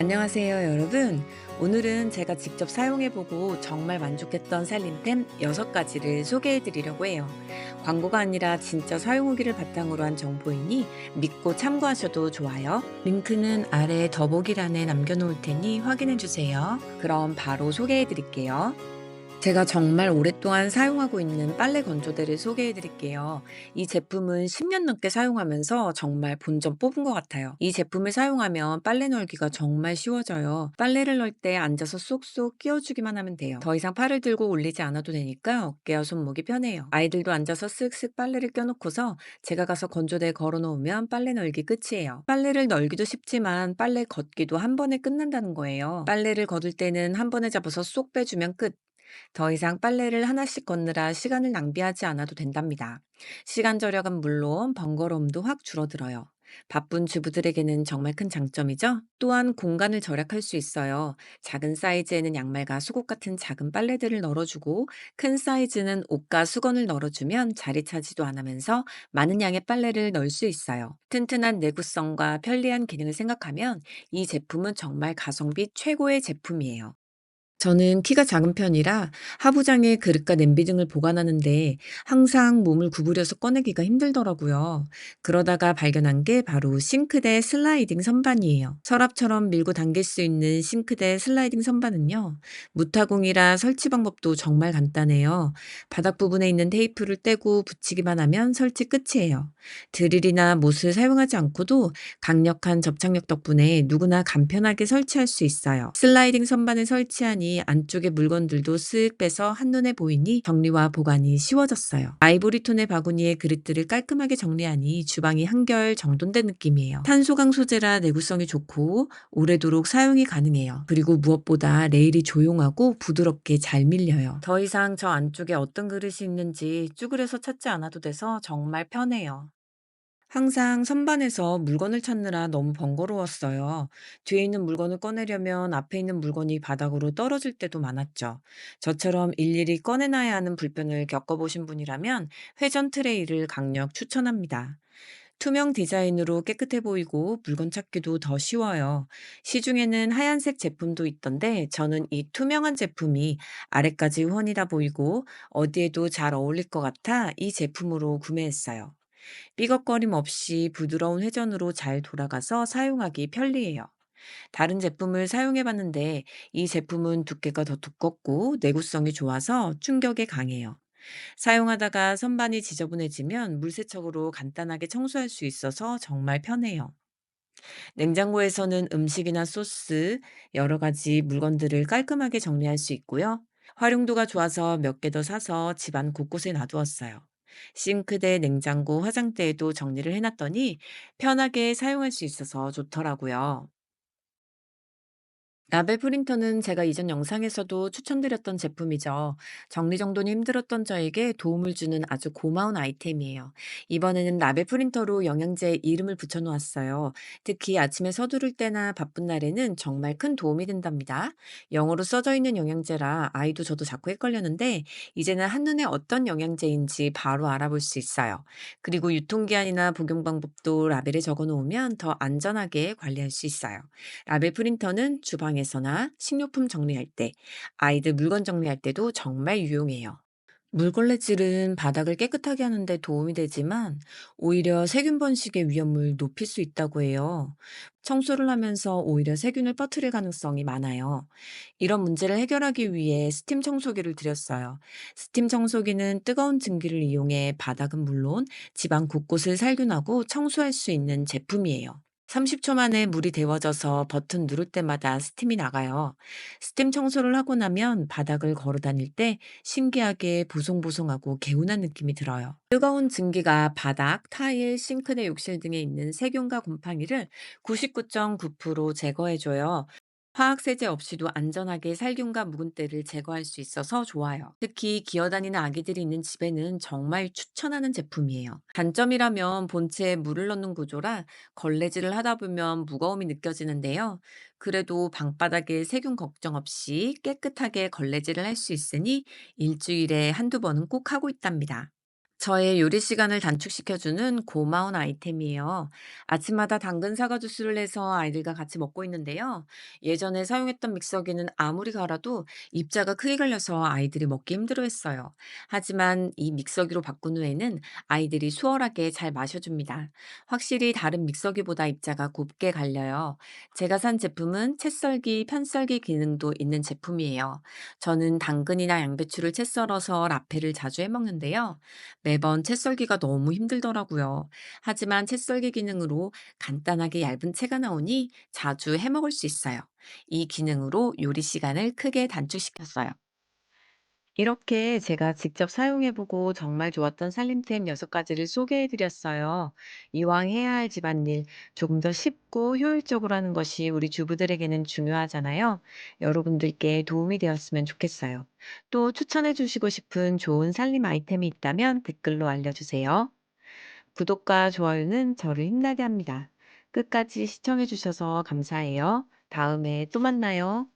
안녕하세요, 여러분. 오늘은 제가 직접 사용해보고 정말 만족했던 살림템 6가지를 소개해드리려고 해요. 광고가 아니라 진짜 사용 후기를 바탕으로 한 정보이니 믿고 참고하셔도 좋아요. 링크는 아래 더보기란에 남겨놓을 테니 확인해주세요. 그럼 바로 소개해드릴게요. 제가 정말 오랫동안 사용하고 있는 빨래 건조대를 소개해 드릴게요. 이 제품은 10년 넘게 사용하면서 정말 본전 뽑은 것 같아요. 이 제품을 사용하면 빨래 널기가 정말 쉬워져요. 빨래를 널 때 앉아서 쏙쏙 끼워주기만 하면 돼요. 더 이상 팔을 들고 올리지 않아도 되니까 어깨와 손목이 편해요. 아이들도 앉아서 쓱쓱 빨래를 껴놓고서 제가 가서 건조대에 걸어 놓으면 빨래 널기 끝이에요. 빨래를 널기도 쉽지만 빨래 걷기도 한 번에 끝난다는 거예요. 빨래를 걷을 때는 한 번에 잡아서 쏙 빼주면 끝. 더 이상 빨래를 하나씩 걷느라 시간을 낭비하지 않아도 된답니다. 시간 절약은 물론 번거로움도 확 줄어들어요. 바쁜 주부들에게는 정말 큰 장점이죠? 또한 공간을 절약할 수 있어요. 작은 사이즈에는 양말과 속옷 같은 작은 빨래들을 널어주고 큰 사이즈는 옷과 수건을 널어주면 자리 차지도 안 하면서 많은 양의 빨래를 넣을 수 있어요. 튼튼한 내구성과 편리한 기능을 생각하면 이 제품은 정말 가성비 최고의 제품이에요. 저는 키가 작은 편이라 하부장에 그릇과 냄비 등을 보관하는데 항상 몸을 구부려서 꺼내기가 힘들더라고요. 그러다가 발견한 게 바로 싱크대 슬라이딩 선반이에요. 서랍처럼 밀고 당길 수 있는 싱크대 슬라이딩 선반은요, 무타공이라 설치 방법도 정말 간단해요. 바닥 부분에 있는 테이프를 떼고 붙이기만 하면 설치 끝이에요. 드릴이나 못을 사용하지 않고도 강력한 접착력 덕분에 누구나 간편하게 설치할 수 있어요. 슬라이딩 선반을 설치하니 안쪽의 물건들도 쓱 빼서 한눈에 보이니 정리와 보관이 쉬워졌어요. 아이보리 톤의 바구니에 그릇들을 깔끔하게 정리하니 주방이 한결 정돈된 느낌이에요. 탄소강 소재라 내구성이 좋고 오래도록 사용이 가능해요. 그리고 무엇보다 레일이 조용하고 부드럽게 잘 밀려요. 더 이상 저 안쪽에 어떤 그릇이 있는지 쭈그려서 찾지 않아도 돼서 정말 편해요. 항상 선반에서 물건을 찾느라 너무 번거로웠어요. 뒤에 있는 물건을 꺼내려면 앞에 있는 물건이 바닥으로 떨어질 때도 많았죠. 저처럼 일일이 꺼내놔야 하는 불편을 겪어보신 분이라면 회전 트레이를 강력 추천합니다. 투명 디자인으로 깨끗해 보이고 물건 찾기도 더 쉬워요. 시중에는 하얀색 제품도 있던데 저는 이 투명한 제품이 아래까지 훤히다 보이고 어디에도 잘 어울릴 것 같아 이 제품으로 구매했어요. 삐걱거림 없이 부드러운 회전으로 잘 돌아가서 사용하기 편리해요. 다른 제품을 사용해 봤는데 이 제품은 두께가 더 두껍고 내구성이 좋아서 충격에 강해요. 사용하다가 선반이 지저분해지면 물세척으로 간단하게 청소할 수 있어서 정말 편해요. 냉장고에서는 음식이나 소스, 여러 가지 물건들을 깔끔하게 정리할 수 있고요. 활용도가 좋아서 몇 개 더 사서 집안 곳곳에 놔두었어요. 싱크대, 냉장고, 화장대에도 정리를 해놨더니 편하게 사용할 수 있어서 좋더라고요. 라벨 프린터는 제가 이전 영상에서도 추천드렸던 제품이죠. 정리정돈이 힘들었던 저에게 도움을 주는 아주 고마운 아이템이에요. 이번에는 라벨 프린터로 영양제 이름을 붙여놓았어요. 특히 아침에 서두를 때나 바쁜 날에는 정말 큰 도움이 된답니다. 영어로 써져 있는 영양제라 아이도 저도 자꾸 헷갈렸는데 이제는 한눈에 어떤 영양제인지 바로 알아볼 수 있어요. 그리고 유통기한이나 복용 방법도 라벨에 적어 놓으면 더 안전하게 관리할 수 있어요. 라벨 프린터는 주방에 서나 식료품 정리할 때, 아이들 물건 정리할 때도 정말 유용해요. 물걸레질은 바닥을 깨끗하게 하는데 도움이 되지만 오히려 세균 번식의 위험을 높일 수 있다고 해요. 청소를 하면서 오히려 세균을 퍼뜨릴 가능성이 많아요. 이런 문제를 해결하기 위해 스팀 청소기를 들였어요. 스팀 청소기는 뜨거운 증기를 이용해 바닥은 물론 집안 곳곳을 살균하고 청소할 수 있는 제품이에요. 30초 만에 물이 데워져서 버튼 누를 때마다 스팀이 나가요. 스팀 청소를 하고 나면 바닥을 걸어 다닐 때 신기하게 보송보송하고 개운한 느낌이 들어요. 뜨거운 증기가 바닥, 타일, 싱크대, 욕실 등에 있는 세균과 곰팡이를 99.9% 제거해줘요. 화학세제 없이도 안전하게 살균과 묵은 때를 제거할 수 있어서 좋아요. 특히 기어다니는 아기들이 있는 집에는 정말 추천하는 제품이에요. 단점이라면 본체에 물을 넣는 구조라 걸레질을 하다 보면 무거움이 느껴지는데요. 그래도 방바닥에 세균 걱정 없이 깨끗하게 걸레질을 할 수 있으니 일주일에 한두 번은 꼭 하고 있답니다. 저의 요리 시간을 단축시켜주는 고마운 아이템이에요. 아침마다 당근 사과 주스를 내서 아이들과 같이 먹고 있는데요. 예전에 사용했던 믹서기는 아무리 갈아도 입자가 크게 걸려서 아이들이 먹기 힘들어했어요. 하지만 이 믹서기로 바꾼 후에는 아이들이 수월하게 잘 마셔줍니다. 확실히 다른 믹서기보다 입자가 곱게 갈려요. 제가 산 제품은 채 썰기, 편 썰기 기능도 있는 제품이에요. 저는 당근이나 양배추를 채 썰어서 라페를 자주 해 먹는데요. 매번 채 썰기가 너무 힘들더라고요. 하지만 채 썰기 기능으로 간단하게 얇은 채가 나오니 자주 해 먹을 수 있어요. 이 기능으로 요리 시간을 크게 단축시켰어요. 이렇게 제가 직접 사용해 보고 정말 좋았던 살림템 6 가지를 소개해 드렸어요. 이왕 해야 할 집안일 조금 더 쉽고 효율적으로 하는 것이 우리 주부들에게는 중요하잖아요. 여러분들께 도움이 되었으면 좋겠어요. 또 추천해 주시고 싶은 좋은 살림 아이템이 있다면 댓글로 알려주세요. 구독과 좋아요는 저를 힘나게 합니다. 끝까지 시청해 주셔서 감사해요. 다음에 또 만나요.